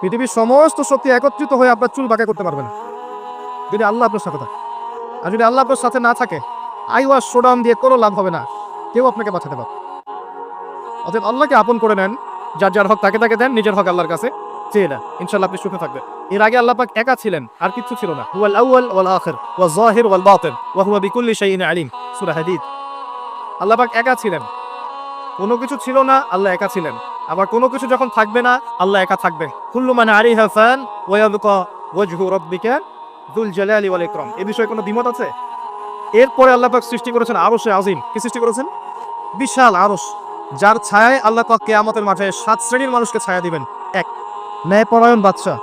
পৃথিবীর সমস্ত শক্তি একত্রিত হয়ে আপনার চুল বাঁকা করতে পারবে না যদি আল্লাহ আপনার সাথে থাকে। আর যদি আল্লাহ আপনার সাথে না থাকে আইওয়াস শোডাউন দিয়ে কোনো লাভ হবে না। কেউ আপনাকে বাঁচাতে পারবে অতএব আল্লাহকে আপন করে নেন, যার যার হক তাকে তাকে দেন, নিজের হক আল্লাহর কাছে চেয়ে নেন। ইনশাআল্লাহ আপনি সুখে থাকবেন। এর আগে আল্লাহ পাক একা ছিলেন, আর কিচ্ছু ছিল না। হুয়াল আউয়াল ওয়াল আখির ওয়া যাহির ওয়াল বাতিন, ওয়া হুয়া বিকুল্লি শাইইন আলিম। সূরা হাদীদ। আল্লাহ পাক একা ছিলেন। কোনো কিছু ছিল না, আল্লাহ একা ছিলেন। আবার কোনো কিছু যখন থাকবে না, আল্লাহ একা থাকবে। কুল্লু মান আলাইহা ফান ওয়া ইয়াবকা ওয়াজহু রাব্বিকা এই বিষয়ে কোনো দ্বিমত আছে? এরপরে আল্লাহ পাক সৃষ্টি করেছেন আরশে আজিম। কি সৃষ্টি করেছেন? বিশাল আরশ, যার ছায়ায় আল্লাহ পাক কিয়ামতের মাঠে সাত শ্রেণির মানুষকে ছায়া দিবেন। এক, ন্যায়পরায়ণ বাদশা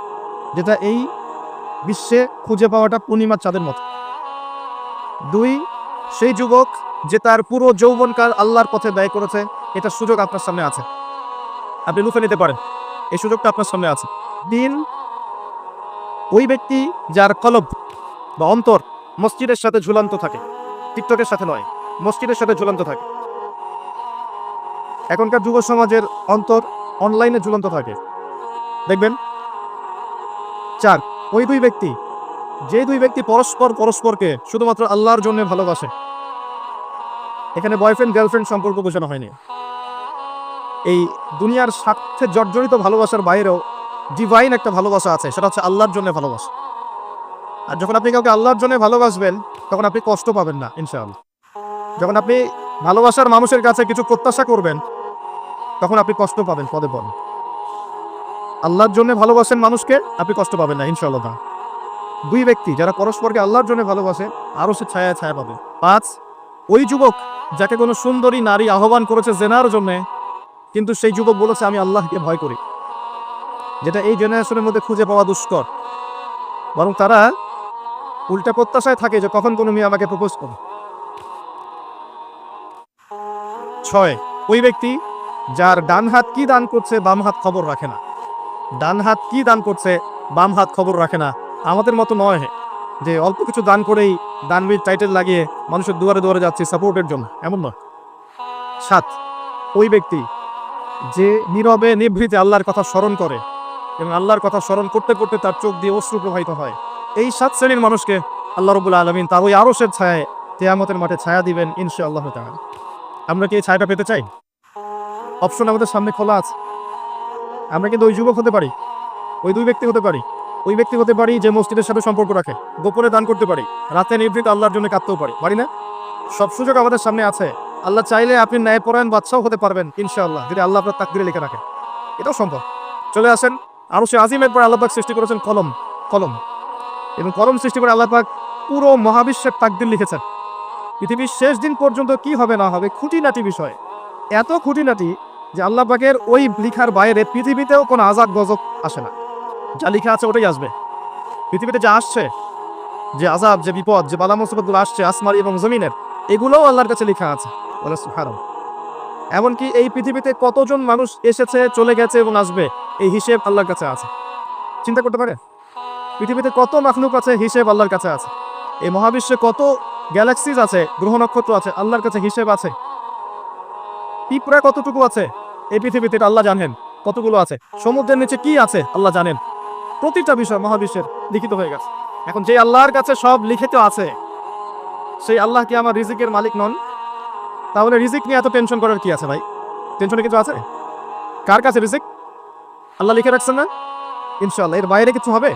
যেটা এই বিশ্বে খুঁজে পাওয়াটা পূর্ণিমার চাঁদের মতো। দুই, সেই যুবক যে তার পুরো যৌবনকাল আল্লাহর পথে ব্যয় করেছে এটা সুযোগ আপনার সামনে আছে। আপনি লুফে নিতে পারেন। এই সুযোগটা আপনার সামনে আছে। দিন ওই ব্যক্তি যার কলব বা অন্তর মসজিদের সাথে ঝুলন্ত থাকে। টিকটকের সাথে নয়, মসজিদের সাথে ঝুলন্ত থাকে। এখনকার যুব সমাজের অন্তর অনলাইনে ঝুলন্ত থাকে। দেখবেন, চার, ওই দুই ব্যক্তি, যে দুই ব্যক্তি পরস্পর পরস্পরকে শুধুমাত্র আল্লাহর জন্য ভালোবাসে। এখানে বয়ফ্রেন্ড গার্লফ্রেন্ড সম্পর্ক বোঝানো হয়নি। এই দুনিয়ার স্বার্থে জর্জরিত ভালোবাসার বাইরেও ডিভাইন একটা ভালোবাসা আছে, সেটা হচ্ছে আল্লাহর জন্য ভালোবাসা। আর যখন আপনি কাউকে আল্লাহর জন্য ভালোবাসবেন, তখন আপনি কষ্ট পাবেন না, ইনশাআল্লাহ। যখন আপনি ভালোবাসার মানুষের কাছে কিছু প্রত্যাশা করবেন, তখন আপনি কষ্ট পাবেন, পদে পদে। আল্লাহর জন্য ভালোবাসেন মানুষকে, আপনি কষ্ট পাবেন না, ইনশাআল্লাহ। দুই ব্যক্তি যারা পরস্পরকে আল্লাহর জন্য ভালোবাসে, আরও সে ছায়া ছায়া পাবে। পাঁচ, ওই যুবক যাকে কোনো সুন্দরী নারী আহ্বান করেছে জেনার জন্যে কিন্তু সেই যুবক বলেছে, আমি আল্লাহকে ভয় করি। যেটা এই জেনারেশনের মধ্যে খুঁজে পাওয়া দুষ্কর। বরং তারা উল্টা প্রত্যাশায় থাকে যে কখন কোনো মেয়ে আমাকে প্রপোজ করবে। ছয়, ওই ব্যক্তি যার ডান হাত কি দান করছে, বাম হাত খবর রাখে না। ডান হাত কি দান করছে, বাম হাত খবর রাখে না। আমাদের মতো নয় যে অল্প কিছু দান করেই দানবীর টাইটেল লাগিয়ে মানুষের দুয়ারে দুয়ারে যাচ্ছে সাপোর্টের জন্য। এমন নয়। সাত, ওই ব্যক্তি যে নীরবে নিভৃতে আল্লাহর কথা স্মরণ করে এবং আল্লাহর কথা স্মরণ করতে করতে তার চোখ দিয়ে অশ্রু প্রবাহিত হয়। এই সাত শ্রেণির মানুষকে আল্লাহ রবুল আলমিন তার ওই আরসের ছায়ায় তেয়ামতের মাঠে ছায়া দিবেন ইনশা আল্লাহ। আমরা কি এই ছায়াটা পেতে চাই? অপশন আমাদের সামনে খোলা আছে। আমরা কিন্তু ওই যুবক হতে পারি, ওই দুই ব্যক্তি হতে পারি, ওই ব্যক্তি হতে পারি যে মসজিদের সাথে সম্পর্ক রাখে, গোপনে দান করতে পারি, রাতে নিভৃত আল্লাহর জন্য কাঁদতেও পারি পারি না? সব সুযোগ আমাদের সামনে আছে। আল্লাহ চাইলে আপনি ন্যায়পরায়ণ বাচ্চাও হতে পারবেন, ইনশাআল্লাহ, যদি আল্লাহ আপনার তাকদিরে লিখে রাখেন এটাও সম্ভব। চলে আসেন, আরও সে আজিমের পর আল্লাহ পাক সৃষ্টি করেছেন কলম কলম। এবং কলম সৃষ্টি করে আল্লাহ পাক পুরো মহাবিশ্বের তাকদির লিখেছেন। পৃথিবীর শেষ দিন পর্যন্ত কি হবে, না হবে, খুঁটিনাটি বিষয়। এত খুঁটিনাটি যে আল্লাহ পাকের ওই লিখার বাইরে পৃথিবীতেও কোনো আজাদ গজব আসে না। যা লিখা আছে ওটাই আসবে। পৃথিবীতে যা আসছে, যে আজাব, যে বিপদ, যে বালা আসছে আসমারি এবং জমিনের, এগুলোও আল্লাহর কাছে লেখা আছে। এমনকি এই পৃথিবীতে কতজন মানুষ এসেছে, চলে গেছে এবং আসবে, এই হিসেব আল্লাহর কাছে আছে। চিন্তা করতে পারে পৃথিবীতে কত মাখলুক আছে, হিসেব আল্লাহর কাছে আছে। এই মহাবিশ্বে কত গ্যালাক্সিজ আছে, গ্রহ নক্ষত্র আছে, আল্লাহর কাছে হিসেব আছে। পিঁপড়া কতটুকু আছে? এই পৃথিবীতে আল্লাহ জানেন। কতগুলো আছে? সমুদ্রের নিচে কি আছে? আল্লাহ জানেন। প্রতিটা বিষয় মহাবিশ্বের লিখিত হয়ে গেছে। এখন যে আল্লাহর কাছে সব লিখিত আছে, সেই আল্লাহ কি আমার রিজিকের মালিক নন? তাহলে রিজিক নিয়ে এত টেনশন করার কি আছে ভাই? টেনশনে কিছু আছে? কার কাছে রিজিক? আল্লাহ লিখে রাখছেন না? ইনশাআল্লাহ, এর বাইরে কিছু হবে?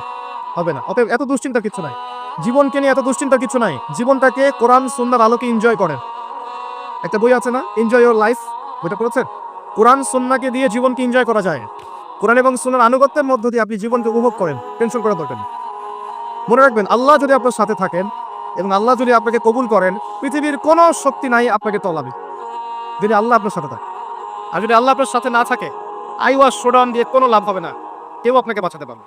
হবে না। অতএব এত দুশ্চিন্তার কিছু নাই। জীবনকে নিয়ে এত দুশ্চিন্তার কিছু নাই। জীবনটাকে কোরআন সুন্নার আলোকে এনজয় করেন। একটা বই আছে না? এনজয় ইউর লাইফ বইটা পড়েছেন? কোরআন সুন্নাকে দিয়ে জীবনকে এনজয় করা যায়। কোরআন এবং সুন্নার আনুগত্যের মধ্য দিয়ে আপনি জীবনকে উপভোগ করেন। টেনশন করার দরকার। মনে রাখবেন, আল্লাহ যদি আপনার সাথে থাকেন এবং আল্লাহ যদি আপনাকে কবুল করেন, পৃথিবীর কোনো শক্তি নাই আপনাকে তলাবে। যদি আল্লাহ আপনার সাথে থাকে। আর যদি আল্লাহ আপনার সাথে না থাকে আইওয়াস শোডাউন দিয়ে কোনো লাভ হবে না। কেউ আপনাকে বাঁচাতে পারবে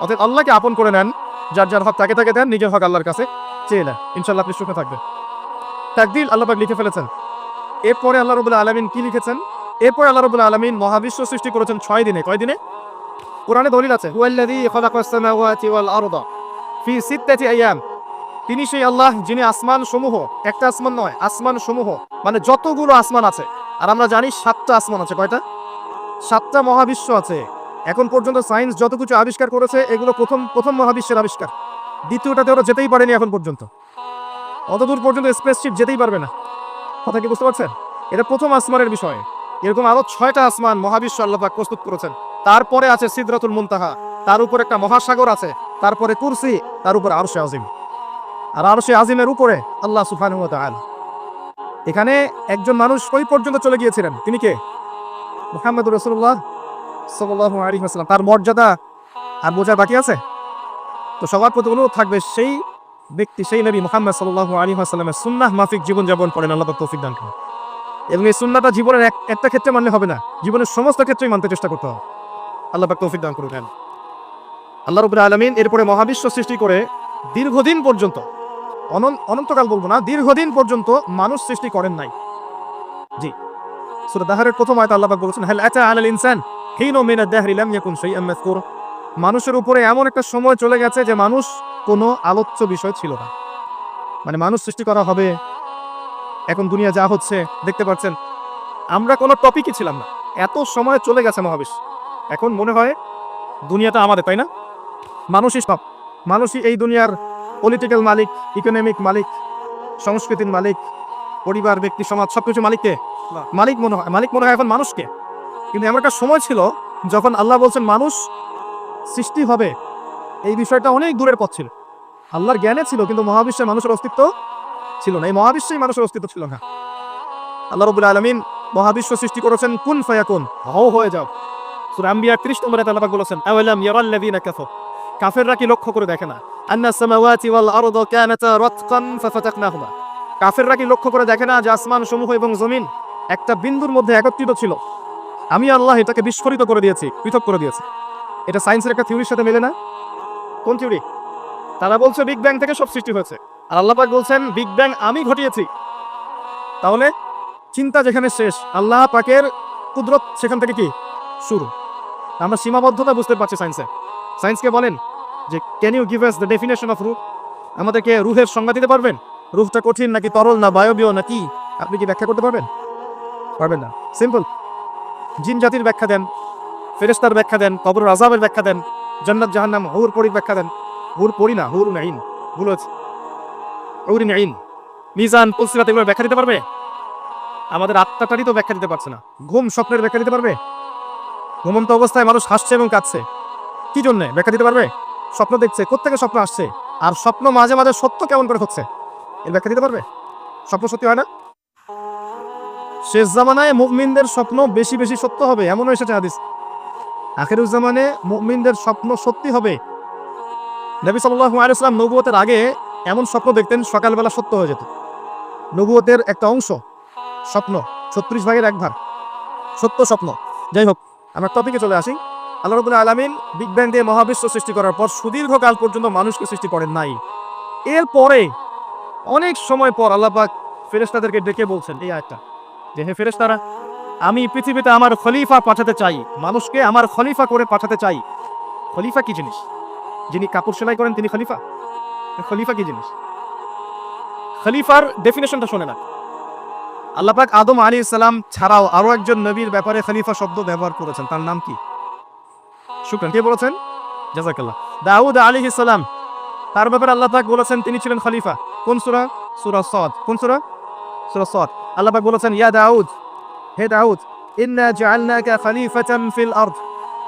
অতএব আল্লাহকে আপন করে নেন, যার যার হক তাকে তাকে দেন, নিজের হক আল্লাহর কাছে চেয়ে নেন। ইনশাল্লাহ আপনি সুখে থাকবেন। তাকদিল আল্লাহ পাক লিখে ফেলেছেন। এরপরে আল্লাহ রবুল্লাহ আলমিন কি লিখেছেন? এরপরে আল্লাহ রবুল্লাহ আলমিন মহাবিশ্ব সৃষ্টি করেছেন ছয় দিনে। কয় দিনে? কোরআনে দলিল আছে তিনি সেই আল্লাহ, যিনি আসমান সমূহ একটা আসমান নয় আসমান সমূহ মানে যতগুলো আসমান আছে। আর আমরা জানি সাতটা আসমান আছে, কয়টা? সাতটা মহাবিশ্ব আছে। এখন পর্যন্ত সায়েন্স যত কিছু আবিষ্কার করেছে, এগুলো প্রথম প্রথম মহাবিশ্বের আবিষ্কার। দ্বিতীয়টাতে ওরা যেতেই পারেনি এখন পর্যন্ত। অতদূর পর্যন্ত স্পেসশিপ যেতেই পারবে না। কথা কি বুঝতে পারছেন? এটা প্রথম আসমানের বিষয়। এরকম আরও ছয়টা আসমান মহাবিশ্ব আল্লাহ পাক প্রস্তুত করেছেন। তারপরে আছে সিদরাতুল মুনতাহা। তার উপর একটা মহাসাগর আছে। তারপরে কুরসি, তার উপরে আরশে আজিম। আর আরশে আজিমের উপরে আল্লাহ তাআলা। এখানে একজন মানুষ ওই পর্যন্ত চলে গিয়েছিলেন। তিনি কে? সাল্লাল্লাহু আলাইহি ওয়াসাল্লাম। তার মর্যাদা আর বোঝার বাকি আছে? তো সবার প্রতি অনুরোধ থাকবে, সেই ব্যক্তি, সেই নবী মুহাম্মদ আলাইহি ওয়াসাল্লামের সুন্নাহ মাফিক জীবন যাপন করেন, আল্লাহ তৌফিক দান করেন। এবং এই সুন্নাহটা জীবনের এক, একটা ক্ষেত্রে মানলে হবে না, জীবনের সমস্ত ক্ষেত্রেই মানতে চেষ্টা করতে হবে। আল্লাহ পাক তৌফিক দান করুন। আল্লাহ রবুল্লা আলমিন এরপরে মহাবিশ্ব সৃষ্টি করে দীর্ঘদিন পর্যন্ত অনন্তকাল বলব না, দীর্ঘদিন পর্যন্ত মানুষ সৃষ্টি করেন নাই। জি। সূরা প্রথম আয়াত আল্লাহ বলেছেন, হাল আতা আলাল ইনসান হিনু মিন আদ-দাহরি লাম ইয়াকুন শাইআন মাযকুর। মানুষের উপরে এমন একটা সময় চলে গেছে যে মানুষ কোনো আলোচ্য বিষয় ছিল না। মানে মানুষ সৃষ্টি করা হবে, এখন দুনিয়া যা হচ্ছে, দেখতে পাচ্ছেন, আমরা কোনো টপিকই ছিলাম না। এত সময় চলে গেছে মহাবিশ্ব। এখন মনে হয় দুনিয়াটা আমাদের, তাই না? মানুষই সব। মানুষই এই দুনিয়ার পলিটিক্যাল মালিক ইকোনমিক মালিক সংস্কৃতির মালিক পরিবার ব্যক্তি সমাজ সবকিছু মালিককে। মালিক মনে হয় মালিক মনে হয় এখন মানুষকে। কিন্তু এমন একটা সময় ছিল যখন আল্লাহ বলছেন মানুষ সৃষ্টি হবে। এই বিষয়টা অনেক দূরের পথ ছিল। আল্লাহর জ্ঞানে ছিল কিন্তু মহাবিশ্বে মানুষের অস্তিত্ব ছিল না। এই মহাবিশ্বেই মানুষের অস্তিত্ব ছিল না। আল্লাহ রবুল আলমিন মহাবিশ্ব সৃষ্টি করেছেন কুন ফায়াকুন? হও হয়ে যাও। সূরা আম্বিয়া 30 নম্বরে পাক বলেছেন আওয়ালাম ইয়ারাল্লাযীনা কাফার? কাফেররা কি লক্ষ্য করে দেখে না? আন্না সামাওয়াতি ওয়াল আরদা কানাতা রাতকান ফাফাতাকনাহুমা। কাফেররা কি লক্ষ্য করে দেখে না যে আসমান সমূহ এবং জমিন একটা বিন্দুর মধ্যে একত্রিত ছিল? আমি আল্লাহ এটাকে বিস্ফোরিত করে দিয়েছি, পৃথক করে দিয়েছি। এটা সায়েন্সের একটা থিওরির সাথে মেলে না? কোন থিওরি? তারা বলছে বিগ ব্যাং থেকে সব সৃষ্টি হয়েছে। আর আল্লাহ পাক বলছেন, বিগ ব্যাং আমি ঘটিয়েছি। তাহলে চিন্তা যেখানে শেষ, আল্লাহ পাকের কুদরত সেখান থেকে কি? শুরু। আমরা সীমাবদ্ধতা বুঝতে পারছি সায়েন্সে। সায়েন্সকে বলেন যে can you give us the definition of রুহ আমাদেরকে রুহের সংজ্ঞা দিতে পারবেন? রুহটা কঠিন নাকি তরল না বায়বীয় নাকি? আপনি কি ব্যাখ্যা করতে পারবেন? পারবেন না। সিম্পল জিন জাতির ব্যাখ্যা দেন ফেরেস্তার ব্যাখ্যা দেন কবর আজাবের ব্যাখ্যা দেন, জান্নাত, জাহান্নাম, হুর পরির ব্যাখ্যা দেন। হুর পরি না, হুর নাইন ভুল আছে হুর নাইন মিজান পুলসিরাত এগুলো ব্যাখ্যা দিতে পারবে? আমাদের আত্মাটারই তো ব্যাখ্যা দিতে পারছে না। ঘুম স্বপ্নের ব্যাখ্যা দিতে পারবে? ঘুমন্ত অবস্থায় মানুষ হাসছে এবং কাঁদছে। কি জন্যে? ব্যাখ্যা দিতে পারবে? স্বপ্ন দেখছে, কোত্থেকে স্বপ্ন আসছে? আর স্বপ্ন মাঝে মাঝে সত্য কেমন করে হচ্ছে? এর ব্যাখ্যা দিতে পারবে? স্বপ্ন সত্যি হয় না? শেষ জামানায় মুমিনদের স্বপ্ন বেশি বেশি সত্য হবে, এমনও এসেছে হাদিস। আখেরুজ জামানে মুমিনদের স্বপ্ন সত্যি হবে। নবী আলাইহি নবুয়তের আগে এমন স্বপ্ন দেখতেন, সকালবেলা সত্য হয়ে যেত। নবুয়তের একটা অংশ, স্বপ্ন, ছত্রিশ ভাগের এক ভাগ। সত্য স্বপ্ন। যাই হোক, আমরা টপিকে চলে আসি। আল্লাহ রবুল্লাহ আলমিন বিগ ব্যাং দিয়ে মহাবিশ্ব সৃষ্টি করার পর সুদীর্ঘকাল পর্যন্ত মানুষকে সৃষ্টি করেন নাই। এরপরে অনেক সময় পর আল্লাপাক ফেরেস্তাদেরকে ডেকে বলছেন, এই আয়টা যে হে ফেরেস্তারা আমি পৃথিবীতে আমার খলিফা পাঠাতে চাই, মানুষকে আমার খলিফা করে পাঠাতে চাই। খলিফা কি জিনিস? যিনি কাপড় সেলাই করেন তিনি খলিফা? খলিফা কি জিনিস? খলিফার ডেফিনেশনটা শোনে না আল্লাপাক আদম আলী ইসলাম ছাড়াও আরও একজন নবীর ব্যাপারে খলিফা শব্দ ব্যবহার করেছেন, তার নাম কি? শুক্রান, কে বলেছেন? জাজাকাল্লাহ। দাউদ আলী ইসলাম তার ব্যাপারে আল্লাহ পাক বলেছেন তিনি ছিলেন খলিফা। কোন সুরা? সুরা সদ। কোন সুরা? সুরা সদ। আল্লাহ পাক বলেছেন, ইয়া দাউদ, হে দাউদ, ইন্না জাআলনাকা খলিফাতান ফিল আরদ।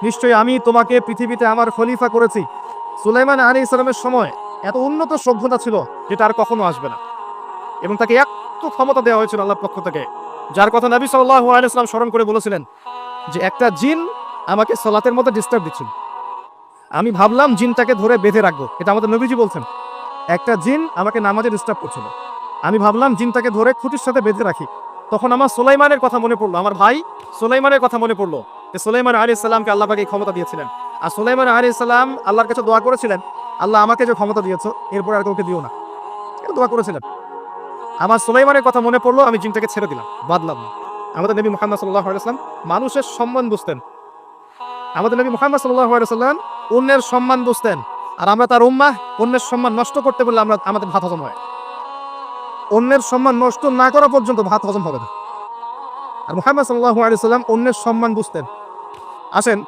নিশ্চয়ই আমি তোমাকে পৃথিবীতে আমার খলিফা করেছি। সুলাইমান আলী ইসলামের সময় এত উন্নত সভ্যতা ছিল যেটা আর কখনো আসবে না। এবং তাকে এত ক্ষমতা দেওয়া হয়েছিল আল্লাহর পক্ষ থেকে, যার কথা নবী সাল্লাল্লাহু আলাইহি ওয়াসাল্লাম স্মরণ করে বলেছিলেন যে একটা জিন আমাকে সালাতের মধ্যে ডিস্টার্ব দিচ্ছিল। আমি ভাবলাম জিনটাকে ধরে বেঁধে রাখব, এটা আমাদের নবীজি বলছেন। একটা জিন আমাকে নামাজে ডিস্টার্ব করছিল। আমি ভাবলাম জিনটাকে ধরে খুঁটির সাথে বেঁধে রাখি। তখন আমার সোলাইমানের কথা মনে পড়ল, আমার ভাই সোলাইমানের কথা মনে পড়ল যে সোলাইমান আলী ইসলামকে আল্লাহ পাকে এই ক্ষমতা দিয়েছিলেন। আর সুলাইমান আলী ইসলাম আল্লাহর কাছে দোয়া করেছিলেন, আল্লাহ আমাকে যে ক্ষমতা দিয়েছ, এরপর আর কাউকে দিও না। এটা দোয়া করেছিলেন? আমার সোলাইমানের কথা মনে পড়ল, আমি জিনটাকে ছেড়ে দিলাম, বাদলাম। আমাদের নবী মোহাম্মদ সাল্লাহ আলাইসলাম মানুষের সম্মান বুঝতেন। আমাদের নবী মোহাম্মদ আলাইসাল্লাম অন্যের সম্মান বুঝতেন। আর আমরা তার উম্মা অন্যের সম্মান নষ্ট করতে বললে আমরা আমাদের ভাত হজম হয়। অন্যের সম্মান নষ্ট না করা পর্যন্ত ভাত হজম হবে না। আর মোহাম্মদ সাল্লাহ আলাইসাল্লাম অন্যের সম্মান বুঝতেন। আসেন,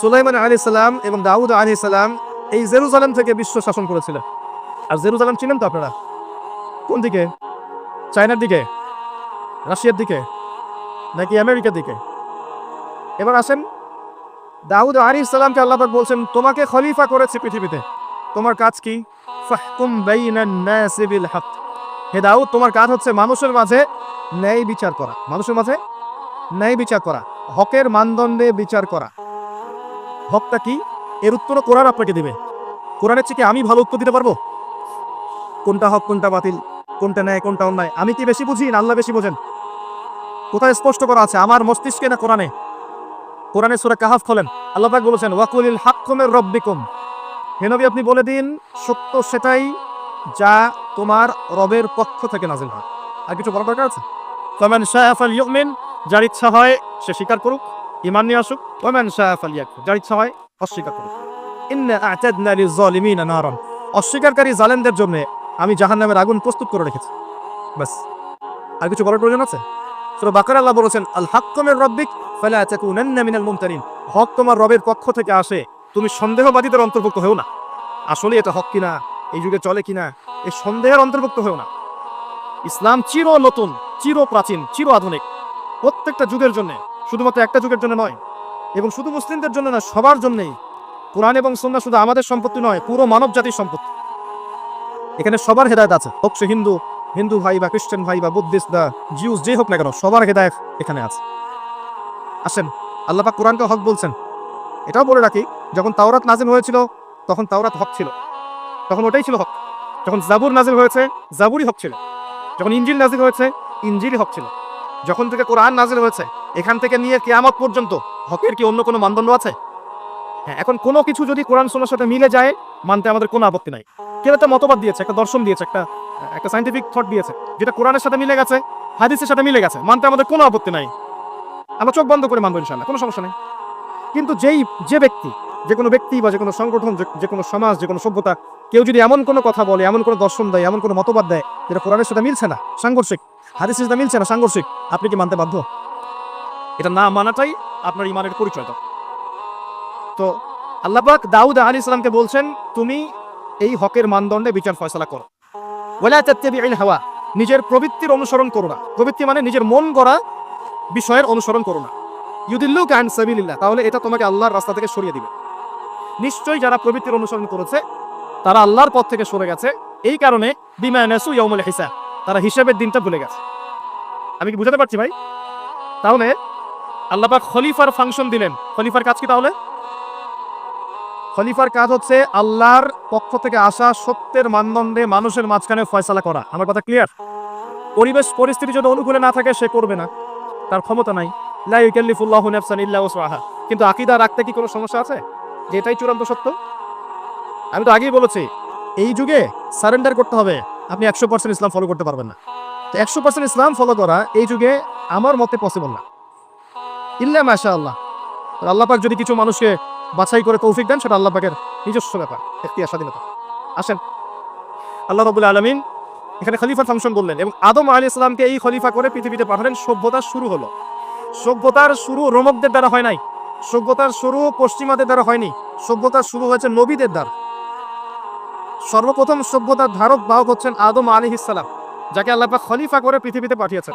সুলাইমান আলী সাল্লাম এবং দাউদ আলী সাল্লাম এই জেরুজালেম থেকে বিশ্ব শাসন করেছিলেন। আর জেরুজালেম চিনেন তো আপনারা? কোন দিকে? চায়নার দিকে? রাশিয়ার দিকে? নাকি আমেরিকার দিকে? এবার আসেন। দাউদ আলী সাল্লামকে আল্লাপাক বলছেন, তোমাকে খলিফা করেছে পৃথিবীতে। তোমার কাজ কি? ফাহকুম হে দাউদ, তোমার কাজ হচ্ছে মানুষের মাঝে ন্যায় বিচার করা। মানুষের মাঝে ন্যায় বিচার করা, হকের মানদণ্ডে বিচার করা। হকটা কি? এর উত্তর কোরআন আপনাকে দিবে। কোরআনের চেয়ে আমি ভালো উত্তর দিতে পারব? কোনটা হক, কোনটা বাতিল? কোনটা ন্যায়, কোনটা অন্যায়? আমি কি বেশি বুঝি না আল্লাহ বেশি বোঝেন? কোথায় স্পষ্ট করা আছে? আমার মস্তিষ্কে না কোরআনে? কোরআনে সুরা কাহাফ খোলেন আল্লাপাক বলেছেন, ওয়াকুলিল হাক্কুমের রব্বিকুম। হে নবী, আপনি বলে দিন, সত্য সেটাই যা তোমার রবের পক্ষ থেকে নাজিল হয়। আর কিছু বলার দরকার আছে? ফামান শাহ আল ইউমিন যার ইচ্ছা হয়, সে স্বীকার করুক ইমান নিয়ে আসুক। ওমান শাহ আল ইয়াকুর যার ইচ্ছা হয়, অস্বীকার করুক। অস্বীকারকারী জালেমদের জন্য আমি জাহান্নামের আগুন প্রস্তুত করে রেখেছি। বাস আর কিছু বলার প্রয়োজন আছে? বাকারা আল্লাহ বলেছেন আল হাক্কুমের রব্বিক। ফালা মুমতারিন হক তোমার রবের পক্ষ থেকে আসে। তুমি সন্দেহবাদীদের অন্তর্ভুক্ত হও না। আসলে এটা হক কিনা, এই যুগে চলে কিনা এই সন্দেহের অন্তর্ভুক্ত হও না। ইসলাম চির নতুন, চির প্রাচীন, চির আধুনিক। প্রত্যেকটা যুগের জন্য, শুধুমাত্র একটা যুগের জন্য নয়, এবং শুধু মুসলিমদের জন্য না, সবার জন্যই। কোরআন এবং সুন্নাহ শুধু আমাদের সম্পত্তি নয়, পুরো মানব জাতির সম্পত্তি। এখানে সবার হেদায়ত আছে। হোক হিন্দু হিন্দু ভাই বা খ্রিস্টান ভাই বা বুদ্ধিস্ট বা জিউস, যে হোক না কেন, সবার হেদায়ত এখানে আছে। আসেন আল্লাহ পাক কোরআনকে হক বলছেন। এটাও বলে রাখি, যখন তাওরাত নাজিল হয়েছিল, তখন তাওরাত হক ছিল। তখন ওটাই ছিল হক। যখন জাবুর নাজিল হয়েছে, জাবুরই হক ছিল। যখন ইঞ্জিল নাজিল হয়েছে ইঞ্জিলই হক ছিল। যখন থেকে কোরআন নাজিল হয়েছে, এখান থেকে নিয়ে কেয়ামত পর্যন্ত হকের কি অন্য কোনো মানদণ্ড আছে? হ্যাঁ এখন কোনো কিছু যদি কোরআন সোনার সাথে মিলে যায়, মানতে আমাদের কোনো আপত্তি নাই। কেউ একটা মতবাদ দিয়েছে, একটা দর্শন দিয়েছে, একটা একটা সাইন্টিফিক থট দিয়েছে, যেটা কোরআনের সাথে মিলে গেছে, হাদিসের সাথে মিলে গেছে, মানতে আমাদের কোনো আপত্তি নাই। আমরা চোখ বন্ধ করে মানবো ইনশাল্লাহ কোনো সমস্যা নেই। কিন্তু যেই, যে ব্যক্তি, যে কোনো ব্যক্তি বা যে কোনো সংগঠন, যে- কোনো সমাজ, যে কোনো সভ্যতা, কেউ যদি এমন কোনো কথা বলে, এমন কোনো দর্শন দেয়, এমন কোনো মতবাদ দেয়, যেটা কোরআনের সাথে মিলছে না, সাংঘর্ষিক, হাদিসের সাথে মিলছে না, সাংঘর্ষিক, আপনি কি মানতে বাধ্য? এটা না মানাটাই আপনার ইমানের পরিচয় তো আল্লাপাক দাউদ আলী ইসলামকে বলছেন, তুমি এই হকের মানদণ্ডে বিচার ফয়সলা করো। তাত্তাবিউল হাওয়া, নিজের প্রবৃত্তির অনুসরণ করো না। প্রবৃত্তি মানে নিজের মন গড়া বিষয়ের অনুসরণ করো না। ইউদিল্লু কান সাবিলিল্লাহ, তাহলে এটা তোমাকে আল্লাহর রাস্তা থেকে সরিয়ে দিবে। নিশ্চয়ই যারা প্রবৃত্তির অনুসরণ করেছে, তারা আল্লাহর পথ থেকে সরে গেছে। এই কারণে বিমা ইয়মুল হিসাব, তারা হিসাবের দিনটা ভুলে গেছে। আমি কি বুঝাতে পারছি ভাই? তাহলে আল্লাপাক খলিফার ফাংশন দিলেন। খলিফার কাজ কি তাহলে? খলিফার কাজ হচ্ছে আল্লাহর পক্ষ থেকে আসা সত্যের মানদণ্ডে মানুষের মাঝখানে ফয়সালা করা। আমার কথা ক্লিয়ার পরিবেশ, পরিস্থিতি যদি অনুকূলে না থাকে, সে করবে না। তার ক্ষমতা নাই। লা ইউকাল্লিফুল্লাহু নাফসান ইল্লা ওয়াসআহা কিন্তু আকিদা রাখতে কি কোনো সমস্যা আছে? যে এটাই চূড়ান্ত সত্য? আমি তো আগেই বলেছি, এই যুগে সারেন্ডার করতে হবে। আপনি একশো পার্সেন্ট ইসলাম ফলো করতে পারবেন না। তো একশো পার্সেন্ট ইসলাম ফলো করা এই যুগে আমার মতে পসিবল না। ইল্লা মাশা আল্লাহ আল্লাহ পাক যদি কিছু মানুষকে বাছাই করে তৌফিক দেন, সেটা আল্লাহ পাকের নিজস্ব ব্যাপার একটি স্বাধীনতা। আসেন। আল্লাহ রবুল্লা আলমিন এখানে খলিফার ফাংশন বললেন, এবং আদম আলী ইসলামকে এই খলিফা করে পৃথিবীতে পাঠালেন। সভ্যতার শুরু হলো। সভ্যতার শুরু রোমকদের দ্বারা হয় নাই। সভ্যতার শুরু পশ্চিমাদের দ্বারা হয়নি। সভ্যতার শুরু হয়েছে নবীদের দ্বারা। সর্বপ্রথম সভ্যতার ধারক বাহক হচ্ছেন আদম আলী ইসালাম যাকে আল্লাহ পাক খলিফা করে পৃথিবীতে পাঠিয়েছেন।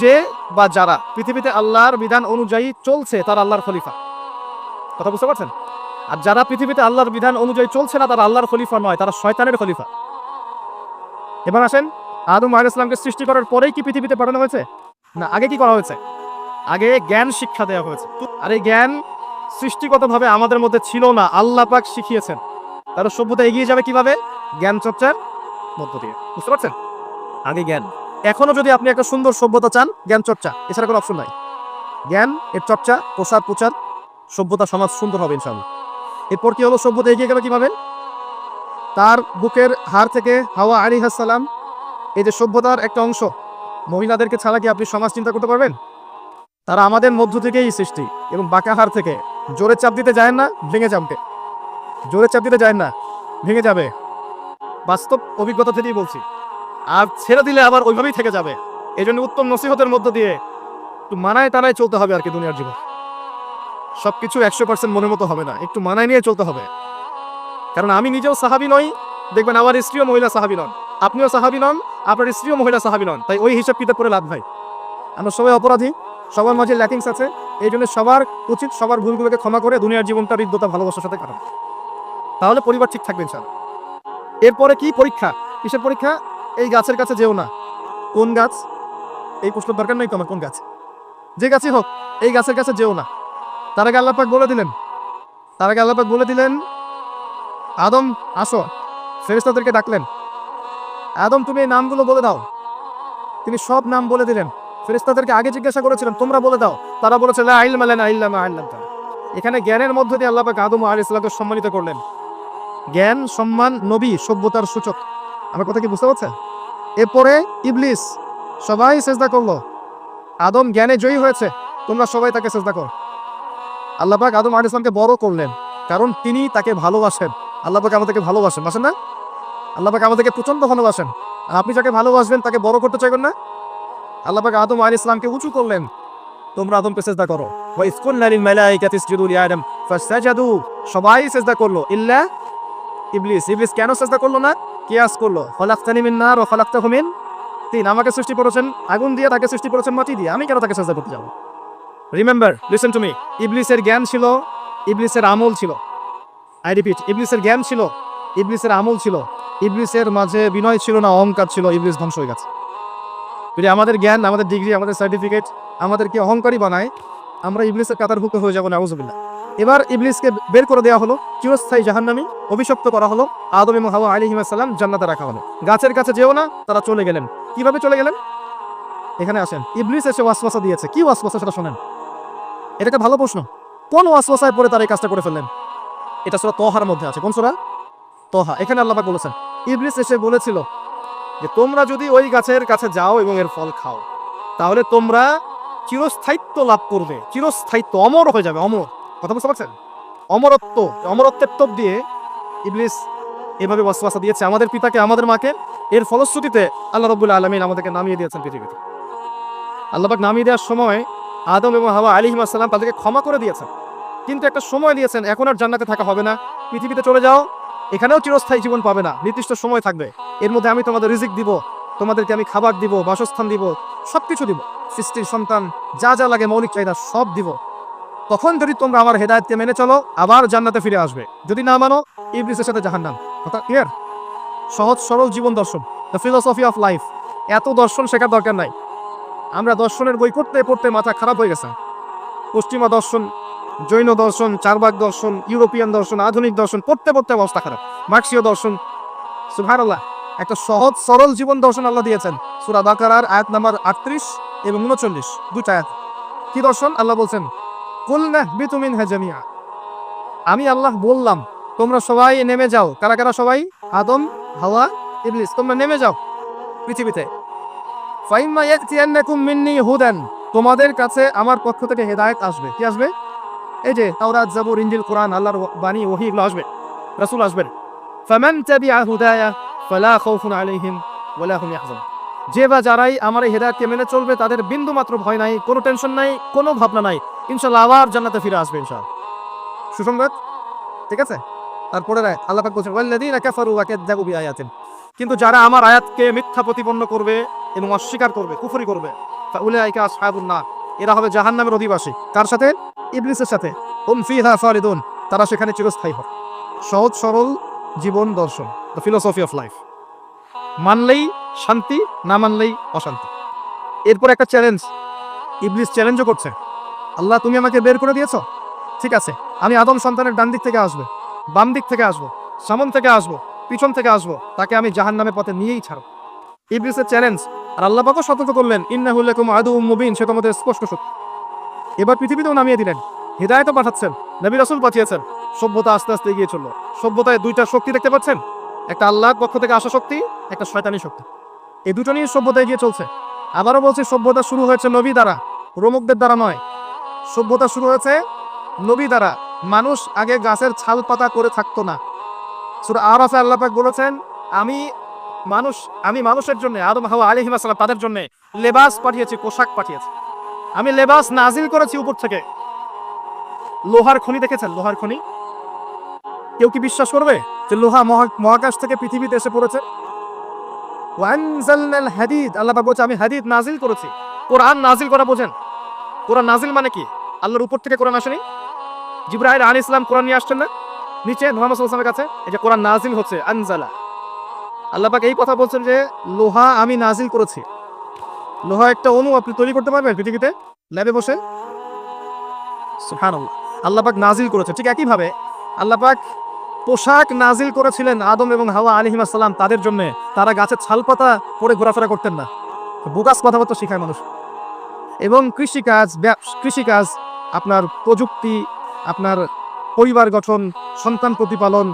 যে বা যারা পৃথিবীতে আল্লাহর বিধান অনুযায়ী চলছে, তারা আল্লাহর খলিফা। কথা বুঝতে পারছেন? আর যারা পৃথিবীতে আল্লাহর বিধান অনুযায়ী চলছে না, তারা আল্লাহর খলিফা নয়, তারা শয়তানের খলিফা। এবার আসেন, আদম আল ইসলামকে সৃষ্টি করার পরেই কি পৃথিবীতে পাঠানো হয়েছে? না, আগে কি করা হয়েছে? আগে জ্ঞান শিক্ষা দেওয়া হয়েছে। আর এই জ্ঞান সৃষ্টিগতভাবে আমাদের মধ্যে ছিল না, আল্লাহ পাক শিখিয়েছেন। তার সভ্যতা এগিয়ে যাবে কীভাবে? জ্ঞান চর্চার মধ্য দিয়ে। বুঝতে পারছেন? আগে জ্ঞান। এখনও যদি আপনি একটা সুন্দর সভ্যতা চান, জ্ঞান চর্চা, এছাড়া কোনো অপশন নাই। জ্ঞান, এর চর্চা, প্রসার, প্রচার, সভ্যতা, সমাজ সুন্দর হবে ইনশাল্লাহ এরপর কি হলো? সভ্যতা এগিয়ে গেল কীভাবে? তার বুকের হাড় থেকে হাওয়া আলী হাসালাম এই যে সভ্যতার একটা অংশ, মহিলাদেরকে ছাড়া কি আপনি সমাজ চিন্তা করতে পারবেন? তারা আমাদের মধ্য থেকেই সৃষ্টি এবং বাঁকা হাড় থেকে। জোরে চাপ দিতে যায় না, ভেঙে যাবে। জোরে চাপ দিতে যায় না, ভেঙে যাবে। বাস্তব অভিজ্ঞতা থেকেই বলছি। আর ছেড়ে দিলে আবার ওইভাবেই থেকে যাবে। এই জন্য উত্তম নসিহতের মধ্য দিয়ে একটু মানায় টানায় চলতে হবে আর কি দুনিয়ার জীবন। সবকিছু একশো পার্সেন্ট মনের মতো হবে না। একটু মানায় নিয়ে চলতে হবে। কারণ আমি নিজেও সাহাবি নই। দেখবেন আমার স্ত্রীও মহিলা সাহাবি নন। আপনিও সাহাবি নন, আপনার স্ত্রীও মহিলা সাহাবি নন। তাই ওই হিসাব কিতাব করে লাভ ভাই আমরা সবাই অপরাধী, সবার মাঝে ল্যাকিংস আছে। এই জন্য সবার উচিত, সবার ভুলগুলোকে ক্ষমা করে দুনিয়ার জীবনটা, হৃদ্যতা, ভালোবাসার সাথে কাটানো। তাহলে পরিবার ঠিক থাকবেন ইনশাল্লাহ এরপরে কি পরীক্ষা? কিসের পরীক্ষা? এই গাছের কাছে যেও না। কোন গাছ? এই প্রশ্ন দরকার নেই তো আমার, কোন গাছ? যে গাছই হোক, এই গাছের কাছে যেও না। তার আগে আল্লাপাক বলে দিলেন। তার আগে আল্লাপাক বলে দিলেন আদম, আসো। ফেরিস্তাদেরকে ডাকলেন। আদম, তুমি এই নামগুলো বলে দাও। তিনি সব নাম বলে দিলেন। ফেরিস্তাদেরকে আগে জিজ্ঞাসা করেছিলেন, তোমরা বলে দাও। তারা বলেছে, লা ইলমা লানা ইল্লা মা আল্লামতানা। এখানে জ্ঞানের মধ্য দিয়ে আল্লাহ পাক আদম আলাইহিস সালামকে সম্মানিত করলেন। জ্ঞান, সম্মান, নবী, সভ্যতার সূচক। আমার কথা কি বুঝতে পারছেন? এরপরে ইবলিস সবাই চেষ্টা করল। আদম জ্ঞানে জয়ী হয়েছে। তোমরা সবাই তাকে চেষ্টা করো। আল্লাহ পাক আদম আলাইহিস সালামকে বড় করলেন। কারণ তিনি তাকে ভালোবাসেন। আল্লাহ পাক আমাদেরকে ভালোবাসেন, বাসেন না? আল্লাহ পাক আমাদেরকে প্রচণ্ড ভালোবাসেন। আর আপনি যাকে ভালোবাসবেন, তাকে বড় করতে চাইবেন না? আল্লাহ পাক আদম আলাইহিস সালামকে উঁচু করলেন। তোমরা আদমকে চেষ্টা করো। আদম সবাই চেষ্টা করল। ইল্লা ইবলিস। ইবলিস কেন চেষ্টা করল না? করল। ওয়া খলাকতাহু তিন। আমাকে সৃষ্টি করেছেন, আগুন দিয়ে তাকে সৃষ্টি করেছেন, মাটি দিয়ে। আমি কেন তাকে চেষ্টা করতে যাব? রিমেম্বার লিসেন টু মি ইবলিসের জ্ঞান ছিল, ইবলিসের আমল ছিল। আই রিপিট ইবলিসের জ্ঞান ছিল, ইবলিসের আমল ছিল, ইবলিসের মাঝে বিনয় ছিল না, অহংকার ছিল, ইবলিস ধ্বংস হয়ে গেছে। যদি আমাদের জ্ঞান, আমাদের ডিগ্রি আমাদের সার্টিফিকেট আমাদেরকে অহংকারী বানায়, আমরা ইবলিসের কাতারভুক্ত হয়ে যাব, নাউজুবিল্লাহ। এবার ইবলিসকে বের করে দেওয়া হলো, চিরস্থায়ী জাহান্নামি অভিশপ্ত করা হলো, আদম এবং হাওয়া আলী হিমাসাল্লাম জান্নাতে রাখা হলো। গাছের কাছে যেও না, তারা চলে গেলেন। কীভাবে চলে গেলেন? এখানে আসেন। ইবলিস এসে ওয়াসওয়াসা দিয়েছে। কি ওয়াসওয়াসা সেটা শোনেন। এটা একটা ভালো প্রশ্ন। কোন ওয়াসওয়াসায় পরে তারা এই কাজটা করে ফেললেন? এটা সুরা তহার মধ্যে আছে। কোন সুরা? তহা। এখানে আল্লাহ বলেছেন, ইবলিস এসে বলেছিল যে, তোমরা যদি ওই গাছের কাছে যাও এবং এর ফল খাও, তাহলে তোমরা চিরস্থায়িত্ব লাভ করবে। চিরস্থায়িত্ব, অমর হয়ে যাবে, অমর। কথা বুঝতে পারছেন? অমরত্ব, অমরত্বের তোপ দিয়ে ইবলিস এভাবে ওয়াসওয়াসা দিয়েছে। আমাদের পিতাকে, আমাদের মাকে এর ফলশ্রুতিতে আল্লাহ রব্বুল আলমিন আমাদেরকে নামিয়ে দিয়েছেন পৃথিবীতে। আল্লাহবাক নামিয়ে দেওয়ার সময় আদম এবং হাওয়া আলী হিমাসাল্লাম তাদেরকে ক্ষমা করে দিয়েছেন। কিন্তু একটা সময় দিয়েছেন এখন আর জান্নাতে থাকা হবে না। পৃথিবীতে চলে যাও, এখানেও চিরস্থায়ী জীবন পাবে না, নির্দিষ্ট সময় থাকবে। এর মধ্যে আমি তোমাদের রিজিক দিব, তোমাদেরকে আমি খাবার দিব, বাসস্থান দিব সব কিছু দিব। সৃষ্টির সন্তান, যা যা লাগে মৌলিক চাহিদা সব দিব। তখন যদি তোমরা আমার হেদায়তকে মেনে চলো, আবার জান্নাতে ফিরে আসবে। যদি না মানো, ইবলিসের সাথে জাহান্নাম। কথা ক্লিয়ার সহজ, সরল জীবন দর্শন দ্য ফিলোসফি অফ লাইফ এত দর্শন শেখার দরকার নাই। আমরা দর্শনের বই পড়তে পড়তে মাথা খারাপ হয়ে গেছে। পশ্চিমা দর্শন জৈন দর্শন, চারবাগ দর্শন, ইউরোপিয়ান দর্শন, আধুনিক দর্শন, পড়তে পড়তে অবস্থা খারাপ। মার্ক্সীয় দর্শন সুভার আল্লাহ একটা সহজ, সরল জীবন দর্শন আল্লাহ দিয়েছেন। সুরা বাকারার আয়াত নাম্বার আটত্রিশ এবং উনচল্লিশ, দুইটা আয়াত। কি দর্শন? আল্লাহ বলছেন কুলনা বিতুমিন হাজামিয়া আমি আল্লাহ বললাম, তোমরা সবাই নেমে যাও। কারা কারা সবাই? আদম, হাওয়া, ইবলিস, তোমরা নেমে যাও পৃথিবীতে। ফাইম্মা ইয়াতিয়ান্নাকুম মিন্নি হুদান, তোমাদের কাছে আমার পক্ষ থেকে হেদায়েত আসবে। কি আসবে? এই যে তাওরাত, জাবুর, ইনজিল, কোরআন, আল্লাহর বাণী, ওহী, এগুলো আসবে। রাসূল আসবেন। ফামান তাবিআ হুদায়া, ফালা খাউফুন আলাইহিম ওয়ালা হুম ইয়াহজান যে বা যারাই আমার এই হেদায়েতকে মেনে চলবে, তাদের বিন্দু মাত্র ভয় নাই, কোনো টেনশন নাই, কোনো ভাবনা নাই। ইনশাআল্লাহ আবার জান্নাতে ফিরে আসবে ইনশাআল্লাহ। সুসংবাদ? ঠিক আছে? তারপরে আল্লাহ পাক বলছেন, ওয়াল্লাযীনা কাফারু ওয়া কাযযাবু বিআয়াতিন। কিন্তু যারা আমার আয়াতকে মিথ্যা প্রতিপন্ন করবে এবং অস্বীকার করবে, কুফরি করবে, ফাউলাইকা আসহাবুন নার। এরা হবে জাহান্নামের অধিবাসী। কার সাথে? ইবলিসের সাথে। তারা সেখানে চিরস্থায়ী হবে। সহজ, সরল জীবন দর্শন। দ্য ফিলোসফি অফ লাইফ মানলেই শান্তি, না মানলেই অশান্তি। এরপর একটা চ্যালেঞ্জ ইবলিস চ্যালেঞ্জও করছে। আল্লাহ, তুমি আমাকে বের করে দিয়েছ? ঠিক আছে, আমি আদম সন্তানের ডান দিক থেকে আসবে, বাম দিক থেকে আসব, সামন থেকে আসব, পিছন থেকে আসব, তাকে আমি জাহান নামে পথে নিয়েই ছাড়ব। ইবলিসের চ্যালেঞ্জ আর আল্লাহ পাকও সতর্ক করলেন ইন্নাহুল্লাকুম আদু মুবিন সে তোমাদের স্পষ্ট সত্য। এবার পৃথিবীতেও নামিয়ে দিলেন হৃদায়ত পাঠাচ্ছেন, নবী রাসুল পাঠিয়েছেন। সভ্যতা আস্তে আস্তে এগিয়ে চলল। সভ্যতায় দুইটা শক্তি দেখতে পাচ্ছেন? একটা আল্লাহর পক্ষ থেকে আসা শক্তি, একটা শয়তানি শক্তি। এই দুটো নিয়ে সভ্যতা এগিয়ে চলছে। আবারও বলছি, সভ্যতা শুরু হয়েছে নবী দ্বারা, রোমকদের দ্বারা নয়। সভ্যতা শুরু হয়েছে নবী দ্বারা। মানুষ আগে গাছের ছাল পাতা করে থাকতো না। সুরা আরাফে আল্লাহ পাক বলেছেন, আমি মানুষ, আমি মানুষের জন্য, আদম হাওয়া আলিহিম আসসালাম তাদের জন্য লেবাস পাঠিয়েছি, পোশাক পাঠিয়েছি। আমি লেবাস নাজিল করেছি উপর থেকে। লোহার খনি দেখেছেন? লোহার খনি? কেউ কি বিশ্বাস করবে যে লোহা মহাকাশ থেকে পৃথিবীতে এসে পড়েছে? হাদিদ, আল্লাহ বলছে, আমি হাদিদ নাজিল করেছি। কোরআন নাজিল করা বোঝেন। কোরআন নাজিল মানে কি? আল্লাহর উপর থেকে কোরআন আসেনি? জিব্রাহিল আলী ইসলাম কোরআন নিয়ে আসছেন না? নিচে মোহাম্মদ কাছে, এই যে কোরআন নাজিল হচ্ছে, আনজালা। আল্লাহ পাক এই কথা বলছেন যে, লোহা আমি নাজিল করেছি। লোহা একটা অণু, আপনি তৈরি করতে পারবেন পৃথিবীতে? ল্যাবে বসে? আল্লাহ নাজিল করেছে। ঠিক একইভাবে আল্লাহ পাক পোশাক নাজিল করেছিলেন আদম এবং হাওয়া আলিহিম আসসালাম তাদের জন্য। তারা গাছের ছালপাতা পরে ঘোরাফেরা করতেন না। বোগাস কথাবার্তা শেখায় মানুষ। এবং কৃষিকাজ কৃষিকাজ, আপনার প্রযুক্তি, আপনার পরিবার গঠন, সন্তান প্রতিপালন